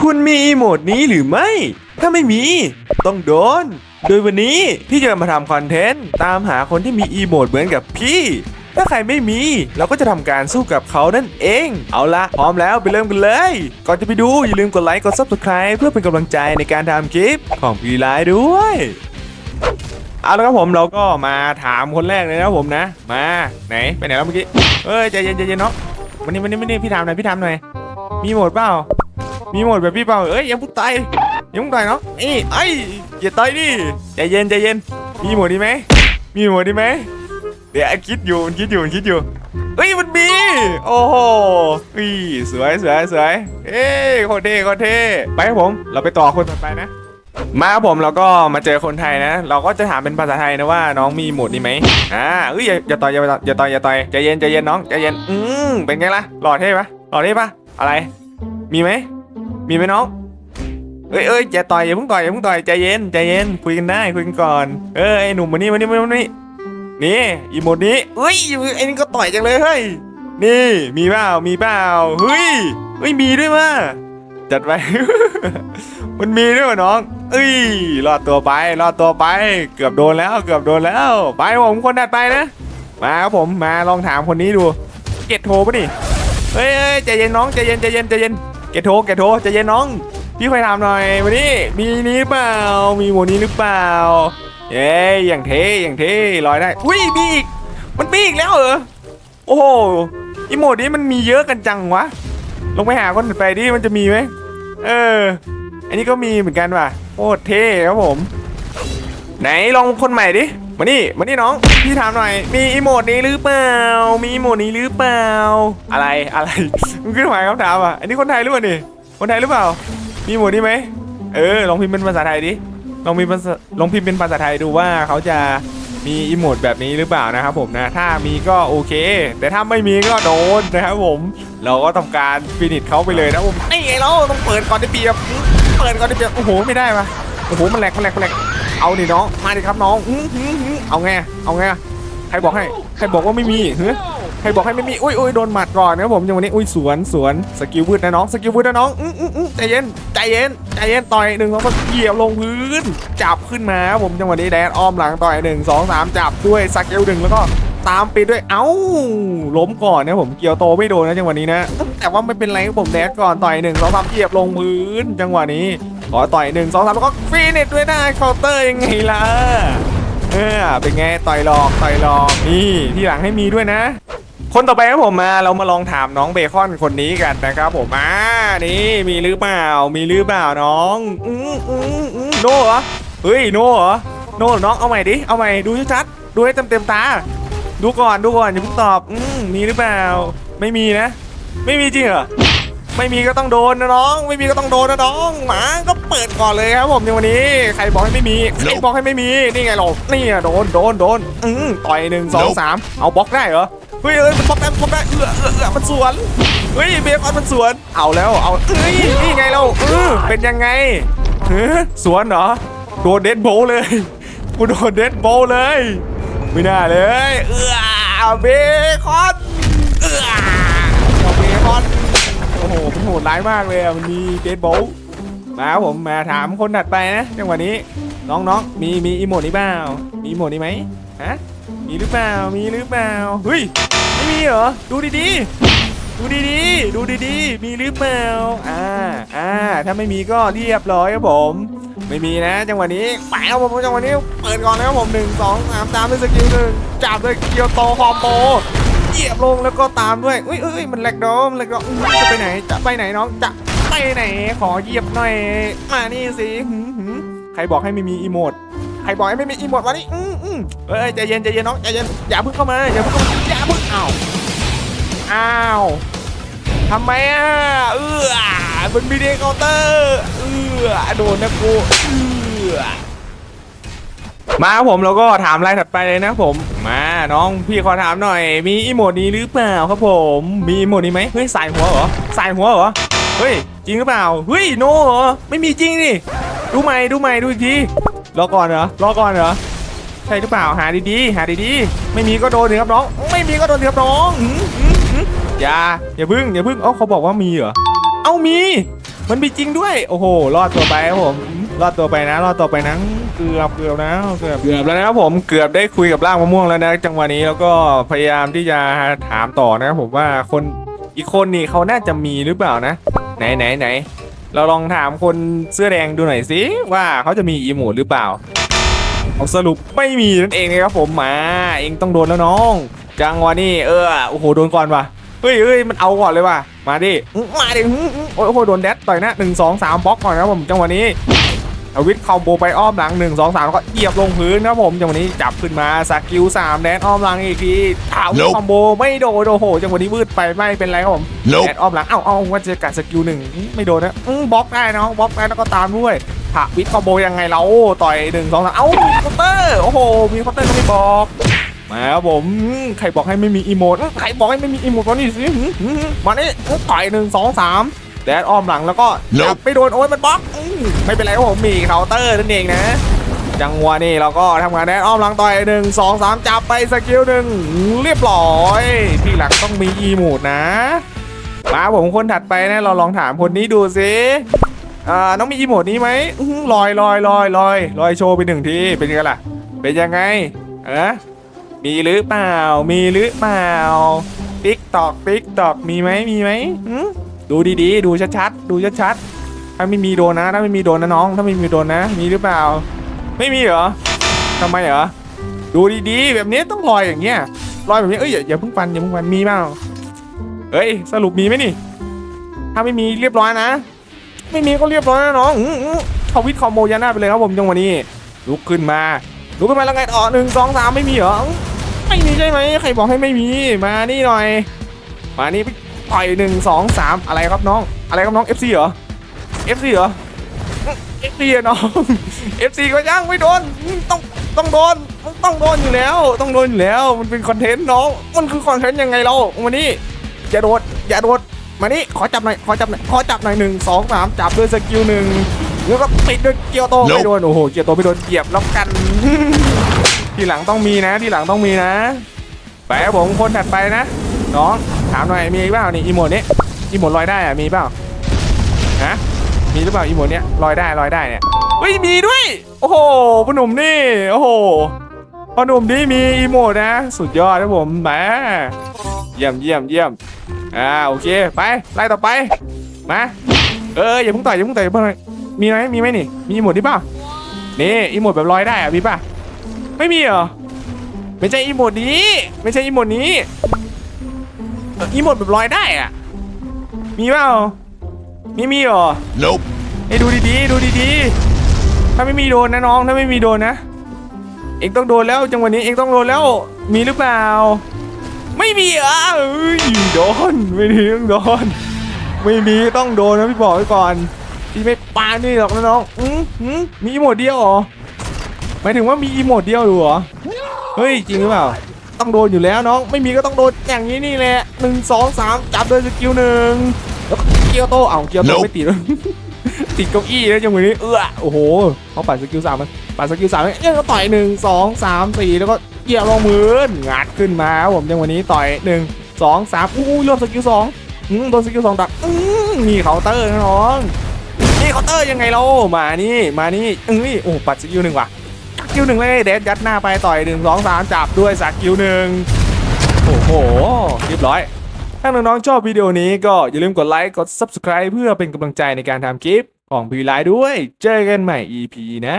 คุณมีอีโมดนี้หรือไม่ ถ้าไม่มี ต้องโดน โดยวันนี้พี่จะมาทำคอนเทนต์ตามหาคนที่มีอีโมดเหมือนกับพี่ ถ้าใครไม่มี เราก็จะทำการสู้กับเขานั่นเอง เอาละพร้อมแล้วไปเริ่มกันเลย ก่อนจะไปดูอย่าลืมกดไลค์กด subscribe เพื่อเป็นกำลังใจในการทำคลิปของพี่ไลน์ด้วยเอาละครับผมเราก็มาถามคนแรกเลยนะครับผมนะ มาไหนไปไหนแล้วเมื่อกี้เอ้ยใจเย็นใจเย็นเนาะวันนี้วันนี้วันนี้พี่ถามหน่อยพี่ถามหน่อยมีโหมดเปล่า มีหมดแบบพี่เปล่าเอ้ยยังพุ่งตายยังพุ่งตายเนาะนี่ไอ้อย่าต่อยดิใจเย็นใจเย็นมีหมดนี้ไหมมีหมดนี้ไหมเดี๋ยวคิดอยู่มันคิดอยู่มันคิดอยู่เอ้ยมันมีโอ้โหอุ้ยสวยสวยสวยเอ้โคตรเท่โคตรเท่ไปครับผม เราไปต่อคนต่อไปนะ มาครับผมเราก็มาเจอคนไทยนะ เราก็จะถามเป็นภาษาไทยนะว่าน้องมีหมดนี้ไหมอ่าเอ้ยอย่าอย่าต่อยอย่าต่อยอย่าต่อยอย่าต่อยใจเย็นใจเย็นน้องใจเย็นอืมเป็นไงล่ะหล่อเท่ปะหล่อเท่ปะอะไร มีไหม มีไหมน้องเอ้ยเอ้ยอย่าต่อยอย่าเพิ่งต่อยอย่าเพิ่งต่อยใจเย็นใจเย็นคุยกันได้คุยกันก่อนเอ้ยไอ้หนุ่มมานี่มานี่มานี่มานี่นี่อีโหมดนี้เอ้ยไอ้นี่ก็ต่อยจังเลยเฮ้ยนี่มีเปล่ามีเปล่าเฮ้ยเฮ้ยมีด้วยว่ะจัดไป มันมีด้วยวะน้อง เอ้ยรอดตัวไปรอดตัวไป เกือบโดนแล้ว เกือบโดนแล้ว ไปผมคนถัดไปนะ มาครับผมมาลองถามคนนี้ดู เก็ตโทรปะนี่ เฮ้ยเฮ้ยใจเย็นน้องใจเย็นใจเย็นใจเย็น เกตโทเกตโทรใจเย็นน้อง พี่คอยถามหน่อยวันนี้มีนี้เปล่า มีหมวดนี้หรือเปล่า เย้อย่างเท่อย่างเท่ลอยได้ อุ้ยมีอีก มันมีอีกแล้วเหรอ โอ้โหอีโหมดนี้มันมีเยอะกันจังวะ ลงไปหาคนถัดไปดิมันจะมีไหม เออ อันนี้ก็มีเหมือนกันว่ะโคตรเท่ครับผม ไหนลองคนใหม่ดิ มานี่มานี่น้อง พี่ถามหน่อย มีอีโมดนี้หรือเปล่า มีอีโมดนี้หรือเปล่า อะไรอะไรมึงขึ้นหมาคำถามอะ อันนี้คนไทยหรือเปล่านี่คนไทยหรือเปล่า มีอีโมดนี้ไหมเออลองพิมพ์เป็นภาษาไทยดิลองพิมพ์ลองพิมพ์เป็นภาษาไทยดูว่าเขาจะมีอีโมดแบบนี้หรือเปล่านะครับผมนะ ถ้ามีก็โอเค แต่ถ้าไม่มีก็โดนนะครับผม เราก็ทำการฟินิชเขาไปเลยนะผมนี่ไงเราต้องเปิดก่อนได้เปรียบ เปิดก่อนได้เปรียบ โอ้โหไม่ได้ปะโอ้โหมันแหลกมันแหลกมันแหลก เอาดิน้อง มาดิครับน้องอื้อหือหือเอาไง เอาไง ใครบอกให้ ใครบอกว่าไม่มีเฮ้ยใครบอกให้ไม่มี อุ้ยอุ้ยโดนหมัดก่อนนะครับผมจังวะนี้ อุ้ยสวนสวนสกิลวืดนะน้อง สกิลวืดนะน้อง อื้ออื้ออื้อใจเย็น ใจเย็น ใจเย็น ต่อยหนึ่งสองสามเหยียบลงพื้น จับขึ้นมาครับผมจังหวะนี้แดนอ้อมหลังต่อยหนึ่งสองสามจับด้วยสกิลหนึ่งแล้วก็ตามปิดด้วย เอ้า ล้มก่อนนะผมเกียวโตไม่โดนนะจังหวะนี้นะ แต่ว่าไม่เป็นไรผมแดนก่อนต่อยหนึ่งสองสามเหยียบลงพื้นจังหวะนี้ ขอต่อยหนึ่งสองสามแล้วก็ฟีนิชด้วยน้เคาน์เตอร์ยังไงล่ะเออเป็นไงต่อยหลอกต่อยหลอกนี่ที่หลังให้มีด้วยนะ คนต่อไปครับผมมาเรามาลองถามน้องเบคอนคนนี้กันนะครับผมอ่านี่มีหรือเปล่า มีหรือเปล่าน้องอืมอืมอืมโน่เหรอเฮ้ยโน่เหรอโน่น้องเอาใหม่ดิเอาใหม่ดูชัดๆดูให้เต็มเต็มตา ดูก่อนดูก่อนอย่าเพิ่งตอบอืมมีหรือเปล่า ไม่มีนะ ไม่มีจริงเหรอ ไม่มีก็ต้องโดนนะน้อง ไม่มีก็ต้องโดนนะน้องหมาก็เปิดก่อนเลยครับผมในวันนี้ใครบอกให้ไม่มีใครบอกให้ไม่มีนี่ไงเรานี่อะโดนโดนโดนอืมต่อยหนึ่งสองสามเอาบล็อกได้เหรอเฮ้ยเอ้ยมันบล็อกได้มันบล็อกได้เอือเอือเอือมันสวนเฮ้ยเบคอนมันสวนเอาแล้วเอาเอ้ยนี่ไงเราเออเป็นยังไงเฮ้ยสวนเหรอโดนเดดโบว์เลยกูโดนเดดโบว์เลยไม่น่าเลยเอือเบคอน ดร้ายมากเลยอะมันมีเดดโบลมาครับผมมาถามคนถัดไปนะจังหวะนี้น้องๆมีมีอีโมดนี้เปล่ามีอีโมดนี้ไหมฮะมีหรือเปล่ามีหรือเปล่าเฮ้ยไม่มีเหรอดูดีๆดูดีๆดูดีๆมีหรือเปล่าอ่าอ่าถ้าไม่มีก็เรียบร้อยครับผม ไม่มีนะ จังหวะนี้ไปครับผมจังหวะนี้เปิดก่อนนะครับผมหนึ่งสองสามตามด้วยสกิลหนึ่งจับด้วยเกียวโตคอมโบ เหยียบลงแล้วก็ตามด้วยอุ้ยเอ้ยมันแหลกโดมแหลกดอุ๊ยจะไปไหนจะไปไหนน้องจะไปไหนขอเหยียบหน่อย มานี่สิใครบอกให้ไม่มีอีโมดใครบอกให้ไม่มีอีโมดวะนี่อืมอืมเอ้ยใจเย็นใจเย็นน้องใจเย็นอย่าเพิ่งเข้ามาอย่าเพิ่งเข้ามาอย่าเพิ่งอ้าวอ้าวทำไมอะเออมันมีเดคเคาน์เตอร์เออโดนนะกูเออ มาครับผมเราก็ถามรายถัดไปเลยนะผมมาน้องพี่ขอถามหน่อย มีอีโมดนี้หรือเปล่าครับผมมีอีโมดนี้ไหมเฮ้ยสายหัวเหรอสายหัวเหรอเฮ้ยจริงหรือเปล่าเฮ้ยโนเหรอไม่มีจริงดิดูใหม่ดูใหม่ดูอีกทีรอก่อนเหรอรอก่อนเหรอใช่หรือเปล่าหาดีๆหาดีๆไม่มีก็โดนสิครับน้อง ไม่มีก็โดนสิครับน้องอย่าอย่าพึ่งอย่าพึ่งเอ้าเขาบอกว่ามีเหรอเอ้ามี มันมีจริงด้วย โอ้โห รอดตัวไปครับผม รอดตัวไปนะรอดตัวไปนะเกือบเกือบนะเกือบเกือบแล้วนะครับผมเกือบได้คุยกับร่างมะม่วงแล้วนะจังหวะนี้แล้วก็พยายามที่จะถามต่อนะครับผมว่าคนอีกคนนี่เขาน่าจะมีหรือเปล่านะ ไหนไหนไหนเราลองถามคนเสื้อแดงดูหน่อยสิว่าเขาจะมีอีโมดหรือเปล่าเอาสรุปไม่มีนั่นเองนะครับผมมา เองต้องโดนแล้วน้อง จังวะนี้เออโอ้โหโดนก่อนว่ะเฮ้ยเฮ้ยมันเอาก่อนเลยว่ะมาดิมาดิโอ้โหโดนแดดต่อยนะหนึ่งสองสามบล็อกก่อนนะผมจังหวะนี้ อาวิทย์คอมโบไปอ้อมหลังหนึ่งสองสามแล้วก็เหยียบลงพื้นนะครับผมจังหวะนี้จับขึ้นมาสกิลสามแดดอ้อมหลังอีกทีถาว Nope คอมโบไม่โดนโอ้โหจังหวะนี้วืดไปไม่เป็นไรครับผม Nope แอดออฟหลังเอ้าเอ้าว่าจะกัดสกิลหนึ่งอื้อไม่โดนนะอื้อบล็อกได้น้องบล็อกได้แล้วก็ตามด้วยผักวิทคอมโบยังไงเราต่อยหนึ่งสองสามเอ้ามีเคาน์เตอร์โอ้โห มีเคาน์เตอร์ก็ไม่บอกมาครับผมอื้อใครบอกให้ไม่มีอีโมดอื้อใครบอกให้ไม่มีอีโมดตอนนี้สิอื้ออื้อมานี่อื้อต่อยหนึ่งสองสามแดดอ้อมหลังแล้วก็ Nope จับไม่โดนโอ้ยมันบล็อกอื้อไม่เป็นไรครับผมมีเคาน์เตอร์นั่นเองนะจังหวะนี้เราก็ทำงานแดดอ้อมหลังต่อยหนึ่งสองสามจับไปสกิลหนึ่งเรียบร้อย ที่หลังต้องมีอีโมดนะมาผมคนถัดไปนะเราลองถามคนนี้ดูสิอ่าน้องมีอีโมดนี้ไหมอื้อหือลอยลอยลอยลอยลอยโชว์ไปหนึ่งทีเป็นยังไงล่ะ เป็นยังไงเออมีหรือเปล่า มีหรือเปล่าติ๊กตอกติ๊กตอกมีไหมมีไหมหืม ดูดีๆ ดูชัดๆ ดูชัดๆ ถ้าไม่มีโดนนะ ถ้าไม่มีโดนนะน้อง ถ้าไม่มีโดนนะ มีหรือเปล่า ไม่มีเหรอทำไมเหรอ ดูดีๆ แบบนี้ต้องลอยอย่างเงี้ย ลอยแบบนี้ เอ้ยอย่าอย่าเพิ่งฟันอย่าเพิ่งฟัน มีเปล่าเฮ้ย สรุปมีไหมนี่ ถ้าไม่มีเรียบร้อยนะ ไม่มีก็เรียบร้อยนะน้องอื้ออื้อเขวิทย์คอมโบยาน่าไปเลยครับผมจังหวะนี้ ลุกขึ้นมา ลุกขึ้นมาแล้วไงต่อหนึ่งสองสามไม่มีเหรอ ไม่มีใช่ไหมใครบอกให้ไม่มี มานี่หน่อย มานี่ ต่อยหนึ่งสองสามอะไรครับน้อง อะไรครับน้อง FC เหรอ FC เหรอ FC อะน้อง FC ก็ยังไม่โดนอื้อต้องต้องโดนต้องโดนอยู่แล้ว ต้องโดนอยู่แล้ว มันเป็นคอนเทนต์น้อง มันคือคอนเทนต์ยังไงเราวันนี้อย่าโดดอย่าโดดมานี่ขอจับหน่อยขอจับหน่อยขอจับหน่อยหนึ่งสองสามจับด้วยสกิลหนึ่งแล้วก็ปิดด้วยเกียวโต Nope ไม่โดนโอ้โหเกียวโตไม่โดนเหยียบแล้วกัน ทีหลังต้องมีนะ ทีหลังต้องมีนะไปครับผมคนถัดไปนะน้อง ถามหน่อยมีเปล่านี่อีโมดนี้อีโมดลอยได้อะมีเปล่าฮะมีหรือเปล่าอีโมดเนี้ยลอยได้ลอยได้เนี่ยเฮ้ยมีด้วย โอ้โหพ่อหนุ่มนี่โอ้โหพ่อหนุ่มนี่มีอีโมดนะ สุดยอดครับผมแหมเยี่ยมเยี่ยมเยี่ยมอ่าโอเคไปไล่ต่อไปมาเอออย่าเพิ่งต่อยอย่าเพิ่งต่อยอย่าเพิ่งต่อยมีไหมมีไหมนี่มีอีโมดนี่ป่ะนี่อีโมดแบบลอยได้อะมีป่ะไม่มีเหรอไม่ใช่อีโมดนี้ ไม่ใช่อีโมดนี้ อ่ออีโมดแบบลอยได้อะมีเปล่ามีมีเหรอ Nope. ให้ดูดีๆดูดีๆ ถ้าไม่มีโดนนะน้อง ถ้าไม่มีโดนนะ เองต้องโดนแล้วจังหวะนี้เองต้องโดนแล้ว มีหรือเปล่า ไม่มีเหรอะเอ้ยโดนไม่มีต้องโดน ไม่มีต้องโดนนะพี่บอกไว้ก่อนพี่ไม่ปานี่หรอกนะน้องอืมอืมมีอีโมดเดียวเหรอหมายถึงว่ามีอีโมดเดียวอยู่เหรอ เฮ้ยจริงหรือเปล่า ต้องโดนอยู่แล้วน้องไม่มีก็ต้องโดนอย่างนี้นี่แหละหนึ่งสองสามจับโดยสกิลหนึ่งแล้วก็เกียวโตเอ้าเกียวโต Nope ไม่ติดติดเก้าอี้แล้วจังหวะนี้เออโอ้โหเขาปัดสกิลสามมันปัดสกิลสามเนี่ยก็ต่อยหนึ่งสองสามสี่แล้วก็เหยียบลงมืองัดขึ้นมาครับผมจังหวะนี้ต่อยหนึ่งสองสามอู้ยรวมสกิลสองอืมโดนสกิลสองดักอืมมีเคาน์เตอร์นะน้องนี่เคาน์เตอร์ยังไงเรามานี่มานี่เอ้ยโอ้ปัดสกิลหนึ่งว่ะส กิลหนึ่งเลยเดฟยัดหน้าไปต่อยหนึ่งสองสามจับด้วยสกิลหนึ่งโอ้โหเรียบร้อยถ้าน้องๆชอบวิดีโอนี้ก็อย่าลืมกดไลค์กด Subscribe เพื่อเป็นกำลังใจในการทำคลิปของพีไลด้วย เจอกันใหม่ EP นะ